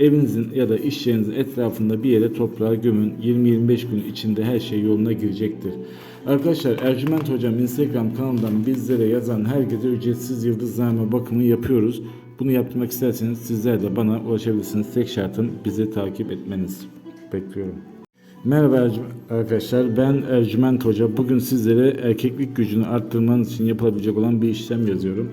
evinizin ya da iş yerinizin etrafında bir yere toprağa gömün. 20-25 gün içinde her şey yoluna girecektir. Arkadaşlar Ercüment Hocam Instagram kanalından bizlere yazan herkese ücretsiz yıldızname bakımı yapıyoruz. Bunu yaptırmak isterseniz sizler de bana ulaşabilirsiniz. Tek şartım bizi takip etmeniz. Bekliyorum. Merhaba arkadaşlar ben Ercüment Hoca. Bugün sizlere erkeklik gücünü arttırmanız için yapılabilecek olan bir işlem yazıyorum.